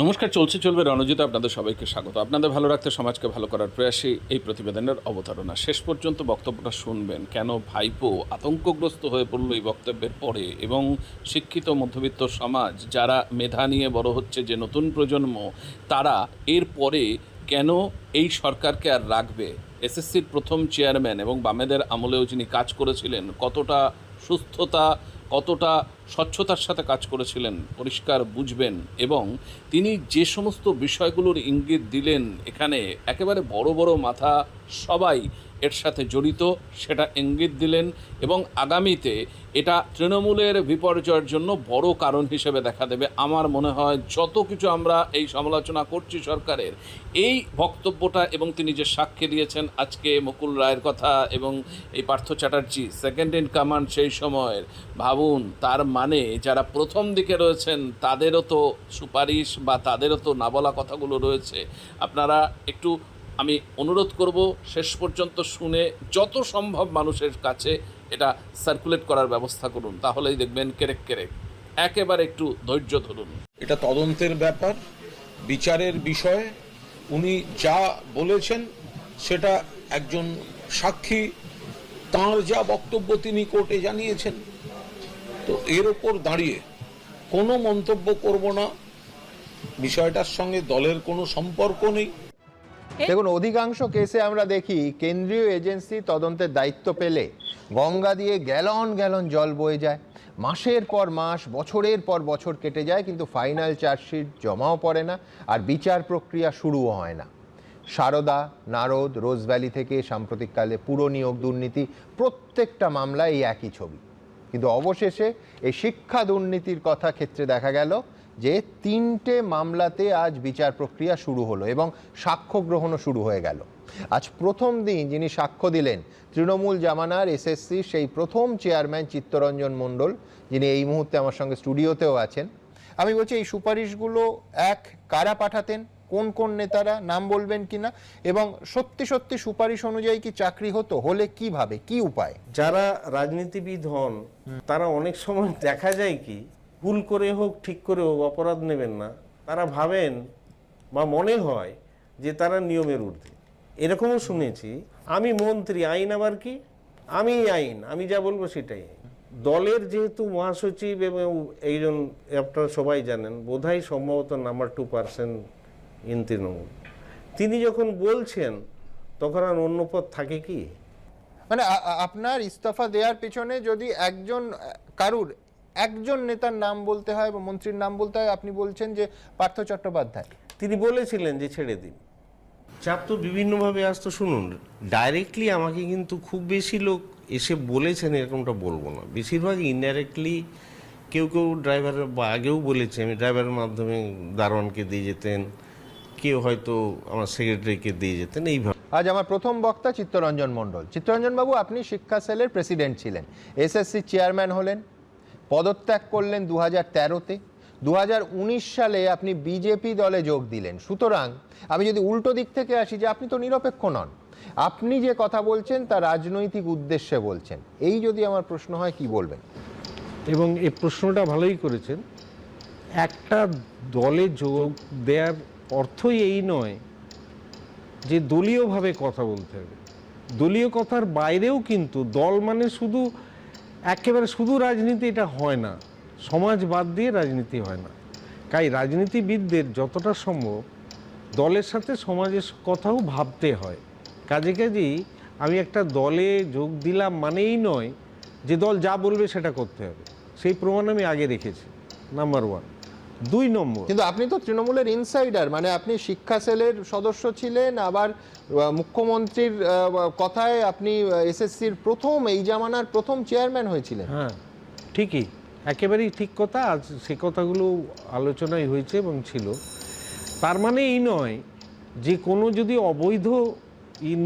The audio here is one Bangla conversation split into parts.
নমস্কার, চলছে, চলবে রণজিত আপনাদের সবাইকে স্বাগত। আপনাদের ভালো রাখতে, সমাজকে ভালো করার প্রয়াসে এই প্রতিবেদনের অবতারণা। শেষ পর্যন্ত বক্তব্যটা শুনবেন, কেন ভাইপো আতঙ্কগ্রস্ত হয়ে পড়ল এই বক্তব্যের পরে এবং শিক্ষিত মধ্যবিত্ত সমাজ, যারা মেধা নিয়ে বড় হচ্ছে যে নতুন প্রজন্ম, তারা এর পরে কেন এই সরকারকে আর রাখবে? এসএসসির প্রথম চেয়ারম্যান এবং বামেদের আমলেও যিনি কাজ করেছিলেন, কতটা সুস্থতা, কতটা স্বচ্ছতার সাথে কাজ করেছিলেন, পরিষ্কার বুঝবেন এবং তিনি যে সমস্ত বিষয়গুলোর ইঙ্গিত দিলেন এখানে একেবারে বড় বড় মাথা সবাই এর সাথে জড়িত, সেটা ইঙ্গিত দিলেন এবং আগামীতে এটা তৃণমূলের বিপর্যয়ের জন্য বড় কারণ হিসেবে দেখা দেবে। আমার মনে হয় যত কিছু আমরা এই সমালোচনা করছি সরকারের, এই বক্তব্যটা এবং তিনি যে সাক্ষী দিয়েছেন আজকে মুকুল রায়ের কথা এবং এই Partha Chatterjee second in command সেই সময়ের, ভাবুন তার মানে যারা প্রথম দিকে রয়েছেন, তাদেরও তো সুপারিশ বা তাদেরও তো না বলা কথাগুলো রয়েছে। আপনারা একটু আমি অনুরোধ করব, শেষ পর্যন্ত শুনে যত সম্ভব মানুষের কাছে এটা সার্কুলেট করার ব্যবস্থা করুন, তাহলেই দেখবেন কেরেক কেরেক। একেবারে একটু ধৈর্য ধরুন। এটা তদন্তের ব্যাপার, বিচারের বিষয়। উনি যা বলেছেন, সেটা একজন সাক্ষী, তাঁর যা বক্তব্য তিনি কোর্টে জানিয়েছেন। তো এর ওপর দাঁড়িয়ে কোনো মন্তব্য করব না। বিষয়টার সঙ্গে দলের কোনো সম্পর্ক নেই। দেখুন অধিকাংশ কেসে আমরা দেখি কেন্দ্রীয় এজেন্সি তদন্তের দায়িত্ব পেলে গঙ্গা দিয়ে গ্যালন গ্যালন জল বয়ে যায়। মাসের পর মাস বছরের পর বছর কেটে যায় কিন্তু ফাইনাল চার্জশিট জমাও পড়ে না আর বিচার প্রক্রিয়া শুরুও হয় না। সারদা নারদ রোজভ্যালি থেকে সাম্প্রতিককালে পুরো নিয়োগ দুর্নীতি প্রত্যেকটা মামলায় এই একই ছবি। কিন্তু অবশেষে এই শিক্ষা দুর্নীতির কথা ক্ষেত্রে দেখা গেল যে তিনটে মামলাতে আজ বিচার প্রক্রিয়া শুরু হলো এবং সাক্ষ্য গ্রহণও শুরু হয়ে গেল। আজ প্রথম দিন যিনি সাক্ষ্য দিলেন, তৃণমূল জামানার এসএসসি সেই প্রথম চেয়ারম্যান চিত্তরঞ্জন মণ্ডল, যিনি এই মুহূর্তে আমার সঙ্গে স্টুডিওতেও আছেন। আমি বলছি, এই সুপারিশগুলো এক কারা পাঠাতেন? কোন কোন নেতারা, নাম বলবেন কিনা, এবং সত্যি সত্যি সুপারিশ অনুযায়ী কি চাকরি হতো, হলে কীভাবে, কি উপায়? যারা রাজনীতিবিদ হন, তারা অনেক সময় দেখা যায় কি, ভুল করে হোক, ঠিক করে হোক, অপরাধ নেবেন না। তারা ভাবেন বা মনে হয় যে তারা নিয়মের ঊর্ধ্বে। এরকমও শুনেছি, আমি মন্ত্রী, আইন আবার কি? আমি আইন, আমি যা বলব সেটাই। দলের যেহেতু মহাসচিব এবং এইজন, আপনারা সবাই জানেন, বোধহয় সম্ভবত number two percent in Trinamool. তিনি যখন বলছেন তখন আর অন্য পথ থাকে কি? মানে আপনার ইস্তফা দেওয়ার পেছনে যদি একজন কারুর একজন নেতার নাম বলতে হয় বা মন্ত্রীর নাম বলতে হয় আপনি বলছেন যে পার্থ চট্টোপাধ্যায়। তিনি বলেছিলেন যে ছেড়ে দিন। চাপ তো বিভিন্নভাবে আসতো শুনুন ডাইরেক্টলি আমাকে কিন্তু খুব বেশি লোক এসে বলেছেন এরকমটা বলব না। বেশিরভাগ ইনডাইরেক্টলি কেউ কেউ ড্রাইভারের বা আগেও বলেছে আমি ড্রাইভারের মাধ্যমে দারোয়ানকে দিয়ে যেতেন কেউ হয়তো আমার সেক্রেটারিকে দিয়ে যেতেন এইভাবে। আজ আমার প্রথম বক্তা চিত্তরঞ্জন মণ্ডল। চিত্তরঞ্জন বাবু আপনি শিক্ষা সেলের প্রেসিডেন্ট ছিলেন এসএসসি চেয়ারম্যান হলেন পদত্যাগ করলেন দু হাজার তেরোতে দু হাজার উনিশ সালে আপনি বিজেপি দলে যোগ দিলেন। সুতরাং আমি যদি উল্টো দিক থেকে আসি যে আপনি তো নিরপেক্ষ নন আপনি যে কথা বলছেন তা রাজনৈতিক উদ্দেশ্যে বলছেন। এই যদি আমার প্রশ্ন হয় কি বলবেন? এবং এই প্রশ্নটা ভালোই করেছেন। একটা দলে যোগ দেওয়ার অর্থই এই নয় যে দলীয়ভাবে কথা বলতে হবে। দলীয় কথার বাইরেও কিন্তু দল মানে শুধু একেবারে শুধু রাজনীতি এটা হয় না, সমাজ বাদ দিয়ে রাজনীতি হয় না। তাই রাজনীতিবিদদের যতটা সম্ভব দলের সাথে সমাজের কথাও ভাবতে হয়। কাজে কাজেই আমি একটা দলে যোগ দিলাম মানেই নয় যে দল যা বলবে সেটা করতে হবে। সেই প্রমাণ আমি আগে রেখেছি নাম্বার ওয়ান দুই নম্বর। কিন্তু আপনি তো তৃণমূলের ইনসাইডার মানে আপনি শিক্ষা সেলের সদস্য ছিলেন আবার মুখ্যমন্ত্রীর কথায় আপনি এসএসসির প্রথম এই জামানার প্রথম চেয়ারম্যান হয়েছিলেন। হ্যাঁ ঠিকই। একেবারেই ঠিক কথা আজ সে কথাগুলো আলোচনায় হয়েছে এবং ছিল। তার মানে এই নয় যে কোনো যদি অবৈধ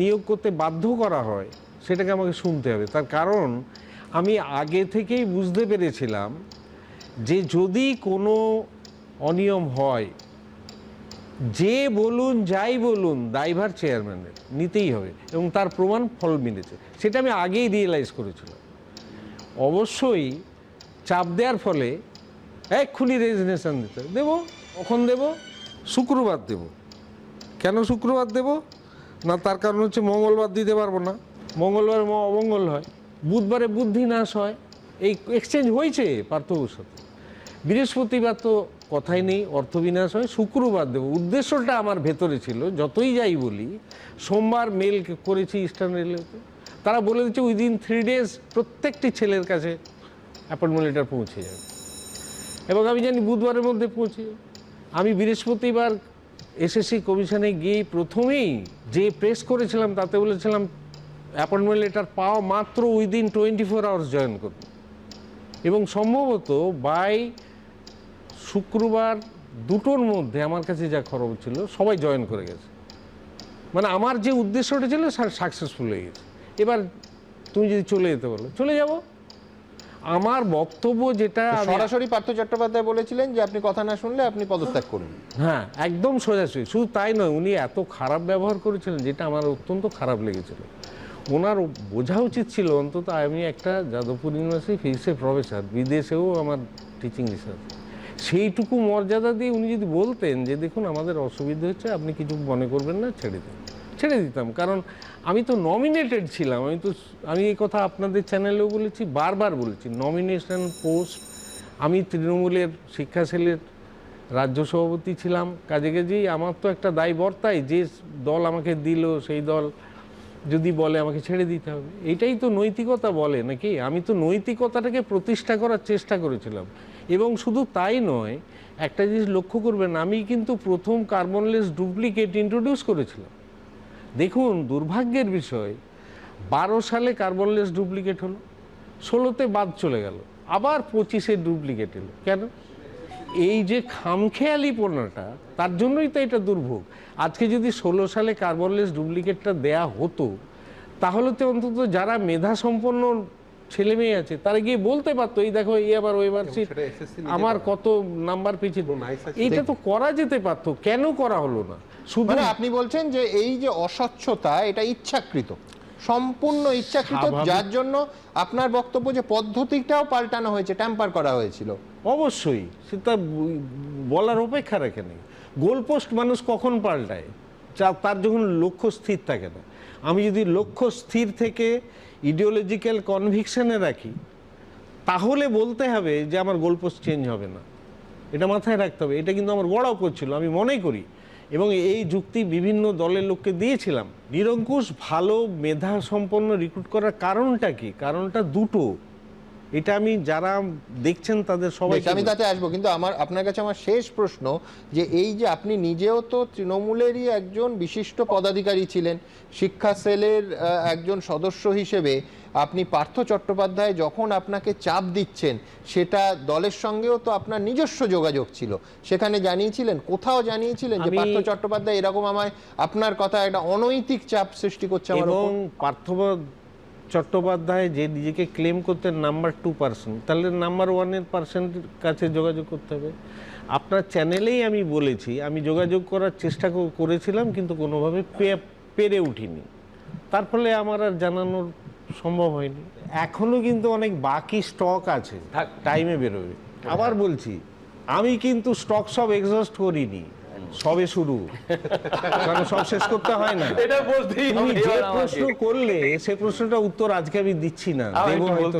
নিয়োগ করতে বাধ্য করা হয় সেটাকে আমাকে শুনতে হবে। তার কারণ আমি আগে থেকেই বুঝতে পেরেছিলাম যে যদি কোনো অনিয়ম হয়। যে বলুন, যাই বলুন দায়ভার চেয়ারম্যানের, নিতেই হবে এবং তার প্রমাণ ফল মিলেছে। সেটা আমি আগেই রিয়েলাইজ করেছিলাম। অবশ্যই চাপ দেওয়ার ফলে এক্ষুনি রেজিগনেশন দিতে। দেবো? কখন দেবো? শুক্রবার দেব। কেন শুক্রবার দেব? না, তার কারণ হচ্ছে মঙ্গলবার দিতে পারব না। মঙ্গলবার অমঙ্গল হয়। বুধবারে বুদ্ধি নাশ হয়। এই এক্সচেঞ্জ হয়েছে পার্থবুর সাথে বৃহস্পতিবার তো কথাই নেই, অর্থবিনাশ হয়, শুক্রবার দেবো। উদ্দেশ্যটা আমার ভেতরে ছিল, যতই যাই বলি, সোমবার মেল করেছি ইস্টার্ন রেলওয়েতে তারা বলে দিচ্ছে উইদিন থ্রি ডেজ প্রত্যেকটি ছেলের কাছে অ্যাপয়েন্টমেন্ট লেটার পৌঁছে যাবে। এবং আমি জানি বুধবারের মধ্যে পৌঁছে। আমি বৃহস্পতিবার এসএসসি কমিশনে গিয়ে প্রথমেই যে প্রেস করেছিলাম, তাতে বলেছিলাম অ্যাপয়েন্টমেন্ট লেটার পাওয়া মাত্র within twenty four hours join করবে এবং সম্ভবত বাই শুক্রবার দুটোর মধ্যে আমার কাছে যা খবর ছিল সবাই জয়েন করে গেছে। মানে আমার যে উদ্দেশ্যটা ছিল সাকসেসফুল হয়ে গেছে। এবার তুমি যদি চলে যেতে বলো চলে যাব। আমার বক্তব্য যেটা সরাসরি পার্থ চট্টোপাধ্যায় বলেছিলেন যে আপনি কথা না শুনলে আপনি পদত্যাগ করুন। হ্যাঁ একদম সোজাসুজি। শুধু তাই নয় উনি এত খারাপ ব্যবহার করেছিলেন যেটা আমার অত্যন্ত খারাপ লেগেছিল। ওনার বোঝা উচিত ছিল অন্তত আমি একটা যাদবপুর ইউনিভার্সিটি ফিজিক্সের প্রফেসর বিদেশেও আমার টিচিং রিসার্চ সেইটুকু মর্যাদা দিয়ে উনি যদি বলতেন যে, দেখুন, আমাদের অসুবিধা হচ্ছে, আপনি কিছু মনে করবেন না, ছেড়ে দিন। ছেড়ে দিতাম। কারণ আমি তো নমিনেটেড ছিলাম। আমি তো আমি এই কথা আপনাদের চ্যানেলেও বলেছি, বারবার বলেছি। নমিনেশন পোস্ট আমি তৃণমূলের শিক্ষা সেলের রাজ্য সভাপতি ছিলাম। কাজে কাজেই আমার তো একটা দায় বর্তায়, যে দল আমাকে দিল, সেই দল যদি বলে, আমাকে ছেড়ে দিতে হবে। এইটাই তো নৈতিকতা বলে নাকি? আমি তো নৈতিকতাটাকে প্রতিষ্ঠা করার চেষ্টা করেছিলাম। এবং শুধু তাই নয়, একটা জিনিস লক্ষ্য করবেন, আমি কিন্তু প্রথম কার্বনলেস ডুপ্লিকেট ইন্ট্রোডিউস করেছিলাম। দেখুন, দুর্ভাগ্যের বিষয়, বারো সালে কার্বনলেস ডুপ্লিকেট হলো, ষোলোতে বাদ চলে গেল, আবার পঁচিশে ডুপ্লিকেট এলো। কেন? এই যে খামখেয়ালিপনাটা তার জন্যই তো এটা দুর্ভোগ। আজকে যদি ষোলো সালে কার্বনলেস ডুপ্লিকেটটা দেয়া হতো, তাহলে তো অন্তত যারা মেধা সম্পন্ন ছেলে মেয়ে আছে তারা গিয়ে বলতে পারতো এই দেখো এই আবার ওই মার্কশিট আমার কত নাম্বার পেয়েছে এইটা তো করা যেতে পারতো কেন করা হলো না? শুধু মানে আপনি বলছেন যে এই যে অস্বচ্ছতা এটা ইচ্ছাকৃত সম্পূর্ণ ইচ্ছাকৃত যার জন্য আপনার বক্তব্য যে পদ্ধতিটাও পাল্টানো হয়েছে ট্যাম্পার করা হয়েছিল। অবশ্যই সেটা বলার অপেক্ষা রাখে নেই। গোলপোস্ট মানুষ কখন পাল্টায়? তার যখন লক্ষ্য স্থির থাকে না, আমি যদি লক্ষ্য স্থির থেকে ইডিওলজিক্যাল কনভিকশনে রাখি, তাহলে বলতে হবে যে আমার গোলপোস্ট চেঞ্জ হবে না। এটা মাথায় রাখতে হবে। এটা কিন্তু আমার বড় করছিল, আমি মনে করি। এবং এই যুক্তি বিভিন্ন দলের লোককে দিয়েছিলাম। নিরঙ্কুশ ভালো মেধা সম্পন্ন রিক্রুট করার কারণটা কি? কারণটা দুটো। এটা আমি যারা দেখছেন তাদের সবাই আমি তাতে আসব কিন্তু আমার আপনার কাছে আমার শেষ প্রশ্ন যে এই যে আপনি নিজেও তো তৃণমূলেরই একজন বিশিষ্ট পদাধিকারী ছিলেন শিক্ষা সেলের একজন সদস্য হিসেবে আপনি পার্থ চট্টোপাধ্যায় যখন আপনাকে চাপ দিচ্ছেন সেটা দলের সঙ্গেও তো আপনার নিজস্ব যোগাযোগ ছিল সেখানে জানিয়েছিলেন কোথাও জানিয়েছিলেন যে পার্থ চট্টোপাধ্যায় এরকম আমায় আপনার কথা একটা অনৈতিক চাপ সৃষ্টি করছে আমার এবং? পার্থব চট্টোপাধ্যায় যে নিজেকে ক্লেম করতেন নাম্বার টু পার্সেন্ট তাহলে নাম্বার ওয়ানের পার্সেন্টের কাছে যোগাযোগ করতে হবে। আপনার চ্যানেলেই আমি বলেছি আমি যোগাযোগ করার চেষ্টা করেছিলাম কিন্তু কোনোভাবে পেরে উঠিনি। তার ফলে আমার আর জানানোর সম্ভব হয়নি। এখনও কিন্তু অনেক বাকি স্টক আছে। টাইমে বেরোবে। আবার বলছি আমি কিন্তু স্টক সব এক্সস্ট করিনি। সবে শুরু। কারণ সব শেষ করতে হয় না। এটা বলতেই তুমি যে প্রশ্ন করলে সে প্রশ্নটা উত্তর আজকে আমি দিচ্ছি না। দেবো হয়তো